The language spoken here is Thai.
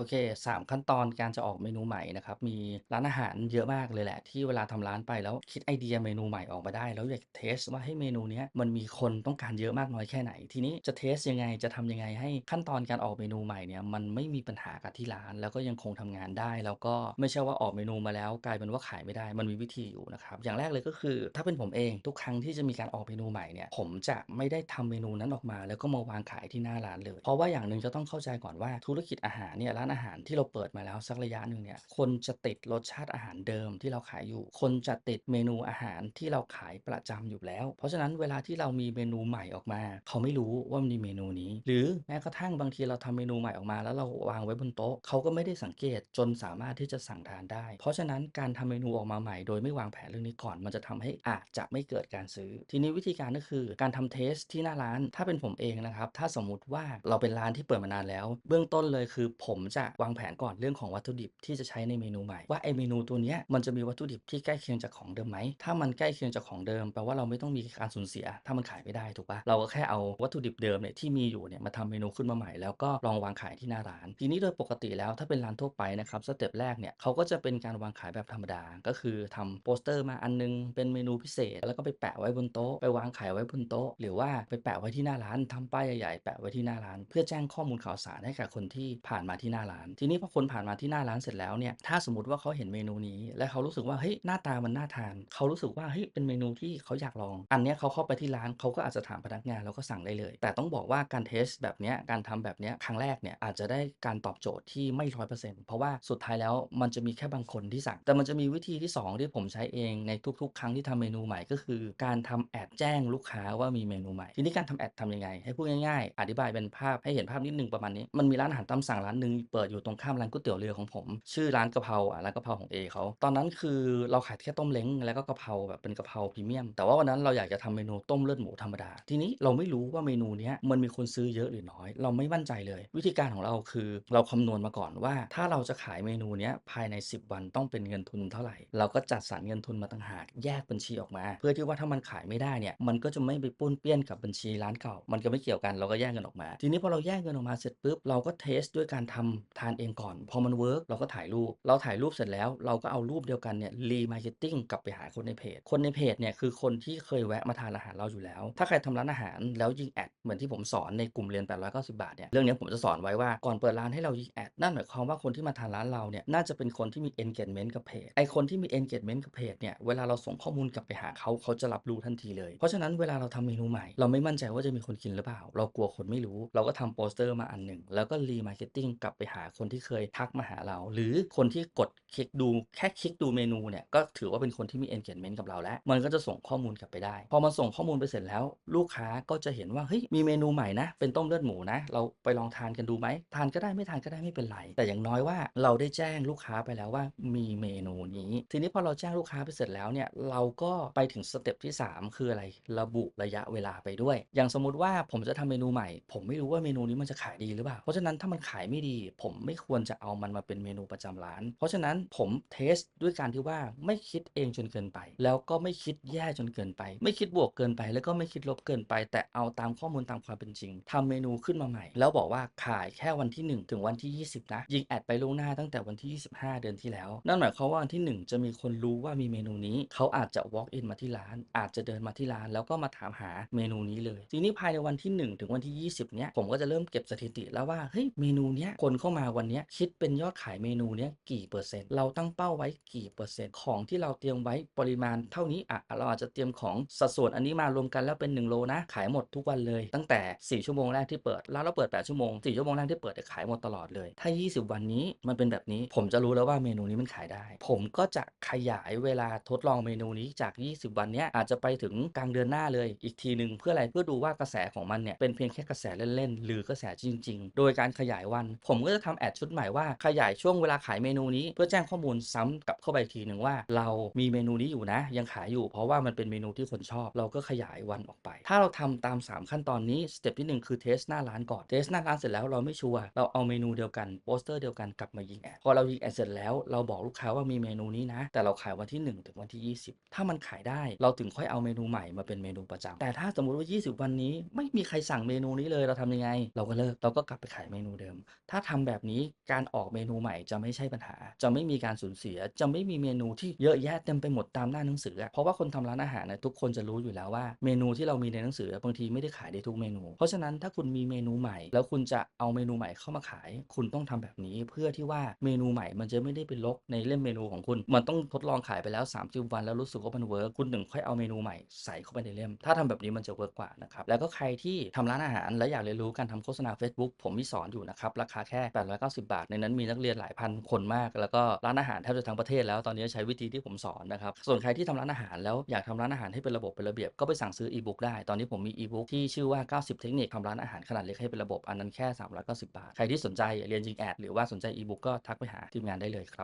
โอเค3ขั้นตอนการจะออกเมนูใหม่นะครับ มีร้านอาหารเยอะมากเลยแหละ ที่เวลาทำร้านไปแล้วคิดไอเดียเมนูใหม่ออกมาได้ แล้วอยากเทสต์ว่าเฮ้เมนูนี้มันมีคนต้องการเยอะมากน้อยแค่ไหน ทีนี้จะเทสต์ยังไงจะทำยังไงให้ขั้นตอนการออกเมนูใหม่เนี่ยมันไม่มีปัญหากับที่ร้าน แล้วก็ยังคงทำงานได้ แล้วก็ไม่ใช่ว่าออกเมนูมาแล้ว กลายเป็นว่าขายไม่ได้มันมีวิธีอยู่นะครับอย่างแรกเลยก็คือ ถ้าเป็นผมเองทุกครั้งที่จะมีการออกเมนูใหม่เนี่ยผมจะไม่ได้ทำเมนูนั้นออกมา แล้วก็มาวางขายที่หน้าร้านเลย เพราะว่าอย่างหนึ่งจะต้องเข้าใจก่อนว่าธุรกิจอาหารเนี่ยร้านอาหารที่เราเปิดมาแล้วสักระยะหนึ่งเนี่ยคนจะติดรสชาติอาหารเดิมที่เราขายอยู่ คนจะติดเมนูอาหารที่เราขายประจำอยู่แล้ว เพราะฉะนั้นเวลาที่เรามีเมนูใหม่ออกมา เขาไม่รู้ว่ามีเมนูนี้ หรือแม้กระทั่งบางทีเราทำเมนูใหม่ออกมา แล้วเราวางไว้บนโต๊ะเขาก็ไม่ได้สังเกตจนสามารถที่จะสั่งทานได้ เพราะฉะนั้นการทำเมนูออกมาใหม่โดยไม่วางแผนเรื่องนี้ก่อน มันจะทำให้อาจจะไม่เกิดการซื้อ ทีนี้วิธีการก็คือการทำเทสที่หน้าร้านถ้าเป็นผมเองนะครับถ้าสมมุติว่าเราเป็นร้านที่เปิดมานานแล้ว เบื้องต้นเลยคือผมจะวางแผนก่อนเรื่องของวัตถุดิบที่จะใช้ในเมนูใหม่ ว่าไอเมนูตัวเนี้ยมันจะมีวัตถุดิบที่ใกล้เคียงจากของเดิมไหม ถ้ามันใกล้เคียงจากของเดิมแปลว่าเราไม่ต้องมีการสูญเสีย ถ้ามันขายไม่ได้ถูกปล่าเราก็แค่เอาวัตถุดิบเดิมเนี่ยที่มีอยู่เนี่ยมาทำเมนูขึ้นมาใหม่แล้วก็ลองวางขายที่หน้าร้าน ทีนี้โดยปกติแล้วถ้าเป็นร้านทั่วไปนะครับสเต็ปแรกเนี่ยเขาก็จะเป็นการวางขายแบบธรรมดา ก็คือทำโปสเตอร์มาอันหนึงเป็นเมนูพิเศษ แล้วก็ไปแปะไว้บนโต๊ะไปวางขายไว้บนโต๊ะ หรือว่าไปแปะไว้ที่หน้าร้านทำป้ายใหญ่ๆแปะไว้ที่หน้าร้าน เพื่อแจ้งข้อมูลข่าวสารให้กับคนที่ผ่านมาที่หน้าร้าน ทีนี้พอคนผ่านมาที่หน้าร้านเสร็จแล้วเนี่ยถ้าสมมติว่าเขาเห็นเมนูนี้ และเขารู้สึกว่าเฮ้ยหน้าตามันน่าทานเขารู้สึกว่าเฮ้ยเป็นเมนูที่เขาอยากลอง อันเนี้ยเขาเข้าไปที่ร้านเขาก็อาจจะถามพนักงานแล้วก็สั่งได้เลย แต่ต้องบอกว่าการเทสแบบเนี้ยการทำแบบเนี้ยครั้งแรกเนี่ยอาจจะได้การตอบโจทย์ที่ไม่100%เปอร์เซ็นต์เพราะว่าสุดท้ายแล้วมันจะมีแค่บางคนที่สั่ง แต่มันจะมีวิธีที่ 2 ที่ผมใช้เองในทุก ๆ ครั้งที่ทำเมนูใหม่ก็คือ การทำแอดแจ้งลูกค้าว่ามีเมนูใหม่ ทีนี้การทำแอดทำยังไง ให้พูดง่ายๆ อธิบายเป็นภาพให้เห็นภาพนิดหนึ่งประมาณนี้ มันมีร้านอาหารตามสั่งร้านหนึ่งเปิดอยู่ตรงข้ามร้านก๋วยเตี๋ยวเรือของผม ชื่อร้านกะเพราอะร้านกะเพราของเอเขาตอนนั้นคือเราขายแค่ต้มเล้งแล้วก็กะเพราแบบเป็นกะเพราพรีเมียม แต่ว่าวันนั้นเราอยากจะทำเมนูต้มเลือดหมูธรรมดา ทีนี้เราไม่รู้ว่าเมนูนี้มันมีคนซื้อเยอะหรือน้อย เราไม่มั่นใจเลย วิธีการของเราคือเราคำนวณมาก่อนว่า ถ้าเราจะขายเมนูนี้ภายใน 10 วันต้องเป็นเงินทุนเท่าไหร่ เราก็จัดสรรเงินทุนมาต่างหากแยกบัญชีออกมา เพื่อที่ว่าถ้ามันขายไม่ได้เนี่ยมันก็จะไม่ไปป้นเปี้ยนกับบัญชีร้านเก่า มันก็ไม่เกี่ยวกันเราก็แยกเงินออกมา ทีนี้พอเราแยกเงินออกมาเสร็จปุ๊บเราก็เทสด้วยการทำทานเองก่อน พอมันเวิร์กเราก็ถ่ายรูป เราถ่ายรูปเสร็จแล้ว เราก็เอารูปเดียวกันเนี่ย remarketing กลับไปหาคนในเพจ คนในเพจเนี่ยคือคนที่เคยแวะมาทานอาหารเราอยู่แล้ว ถ้าใครทำร้านอาหารแล้วยิงแอดเหมือนที่ผมสอนในกลุ่มเรียน 890 บาทเนี่ยเรื่องนี้ผมจะสอนไว้ว่าก่อนเปิดร้านให้เรายิงแอดนั่นหมายความว่าคนที่มาทานร้านเราเนี่ยน่าจะเป็นคนที่มี engagement กับเพจไอคนที่มี engagement กับเพจเนี่ยเวลาเราส่งข้อมูลกลับไปหาเขาเขาจะรับรู้ทันทีเลย เพราะฉะนั้นเวลาเราทำเมนูใหม่ เราไม่มั่นใจว่าจะมีคนกินหรือเปล่า เรากลัวคนไม่รู้ เราก็ทำโปสเตอร์มาอันหนึ่งแล้วก็ remarketing กลับไปหาคนที่เคยทักมาหาเรา หรือคนที่กดคลิกดูแค่คลิกดูเมนูเนี่ยก็ถือว่าเป็นคนที่มี engagement กับเราแล้ว มันก็จะส่งข้อมูลกลับไปได้ พอมันส่งข้อมูลไปเสร็จแล้ว ลูกค้าก็จะเห็นว่าเฮ้ยมีเมนูใหม่นะ เป็นต้มเลือดหมูนะ เราไปลองทานกันดูไหมทานก็ได้ไม่ทานก็ได้ไม่เป็นไร แต่อย่างน้อยว่าเราได้แจ้งลูกค้าไปแล้วว่ามีเมนูนี้ ทีนี้พอเราแจ้งลูกค้าไปเสร็จแล้วเนี่ยเราก็ไปถึงสเต็ปที่ 3 คืออะไร ระบุระยะเวลาไปด้วย อย่างสมมุติว่าผมจะทำเมนูใหม่ ผมไม่รู้ว่าเมนูนี้มันจะขายดีหรือเปล่าเพราะฉะนั้นถ้ามันขายไม่ดีผมไม่ควรจะเอามันมาเป็นเมนูประจำร้าน เพราะฉะนั้นผมเทสต์ด้วยการที่ว่าไม่คิดเองจนเกินไป แล้วก็ไม่คิดแย่จนเกินไป ไม่คิดบวกเกินไป แล้วก็ไม่คิดลบเกินไป แต่เอาตามข้อมูลตามความเป็นจริงทำเมนูขึ้นมาใหม่ แล้วบอกว่าขายแค่วันที่ 1 ถึงวันที่ 20 นะ ยิงแอดไปล่วงหน้าตั้งแต่วันที่ 25 เดือนที่แล้ว นั่นหมายความว่าวันที่ 1 จะมีคนรู้ว่ามีเมนูนี้ เขาอาจจะ walk in มาที่ร้าน อาจจะเดินมาที่ร้าน แล้วก็มาถามหาเมนูนี้เลย ทีนี้ภายในวันที่ 1 ถึงวันที่ 20เนี้ยผมก็จะเริ่มเก็บสถิติแล้วว่าเฮ้ยเมนูเนี้ยคนเข้ามาวันนี้คิดเป็นยอดขายเมนูเนี้ยกี่เปอร์เซ็นต์เราตั้งเป้าไว้กี่เปอร์เซ็นต์ของที่เราเตรียมไว้ปริมาณเท่านี้อะเราอาจจะเตรียมของสัดส่วนอันนี้มารวมกันแล้วเป็น1โลนะขายหมดทุกวันเลย ตั้งแต่ 4 ชั่วโมงแรกที่เปิดร้านเราเปิด 8 ชั่วโมง 4 ชั่วโมงแรกที่เปิดเนี่ขายหมดตลอดเลย ถ้า 20 วันนี้มันเป็นแบบนี้ผมจะรู้แล้วว่าเมนูนี้มันขายได้ ผมก็จะขยายเวลาทดลองเมนูนี้จาก 20 วันนี้อาจจะไปถึงกลางเดือนหน้าเลย อีกทีหนึ่งเพื่ออะไรเพื่อดูว่ากระแสของมันเนี่ยเป็นเพียงแค่กระแสเล่นๆหรือกระแสจริง ๆ โดยการขยายวัน ผมก็จะทำแอดชุดใหม่ว่าขยายช่วงเวลาขายเมนูนี้เพื่อแจ้งข้อมูลซ้ำกับเข้าไปทีหนึ่งว่า เรามีเมนูนี้อยู่นะ ยังขายอยู่เพราะว่ามันเป็นเมนูที่คนชอบ เราก็ขยายวันออกไป ถ้าเราทำตาม 3 ขั้นตอนนี้สเต็ปที่ 1 คือเทสหน้าร้านก่อนเทสหน้าร้านเสร็จแล้วเราไม่ชัวร์เราเอาเมนูเดียวกันโปสเตอร์เดียวกันกลับมายิงแอดพอเรายิงแอดเสร็จแล้วเราบอกลูกค้าว่ามีเมนูนี้นะ แต่เราขายวันที่ 1 ถึงวันที่ 20 ถ้ามันขายได้เราถึงค่อยเอาเมนูใหม่มาเป็นเมนูประจำแต่ถ้าสมมุติว่า 20 วันนี้ ไม่มีใครสั่งเมนูนี้เลยเราทำยังไง เราก็เลิกเราก็กลับไปขายเมนูเดิม ถ้าทำแแบบนี้การออกเมนูใหม่จะไม่ใช่ปัญหา จะไม่มีการสูญเสีย จะไม่มีเมนูที่เยอะแยะเต็มไปหมดตามหน้าหนังสือ เพราะว่าคนทำร้านอาหารนะทุกคนจะรู้อยู่แล้วว่าเมนูที่เรามีในหนังสือบางทีไม่ได้ขายได้ทุกเมนู เพราะฉะนั้นถ้าคุณมีเมนูใหม่ แล้วคุณจะเอาเมนูใหม่เข้ามาขาย คุณต้องทำแบบนี้ เพื่อที่ว่าเมนูใหม่มันจะไม่ได้ไปรกในเล่มเมนูของคุณ มันต้องทดลองขายไปแล้ว30วันแล้วรู้สึกว่ามันเวิร์กคุณถึงค่อยเอาเมนูใหม่ใส่เข้าไปในเล่ม ถ้าทำแบบนี้มันจะเวิร์กกว่านะครับแล้วก็ใครที่ทำร้านอาหารและอยากเรียนรู้การทำโฆษณา Facebook ผมมีสอนอยู่นะครับราคาแค่890 บาท ในนั้นมีนักเรียนหลายพันคนมาก แล้วก็ร้านอาหารแทบจะทั้งประเทศแล้วตอนนี้ใช้วิธีที่ผมสอนนะครับ ส่วนใครที่ทำร้านอาหารแล้วอยากทำร้านอาหารให้เป็นระบบเป็นระเบียบก็ไปสั่งซื้ออีบุ๊กได้ ตอนนี้ผมมีอีบุ๊กที่ชื่อว่า 90 เทคนิคทำร้านอาหารขนาดเล็กให้เป็นระบบอันนั้นแค่ 390 บาท ใครที่สนใจเรียนจริงแอดหรือว่าสนใจอีบุ๊กก็ทักไปหาทีมงานได้เลยครับ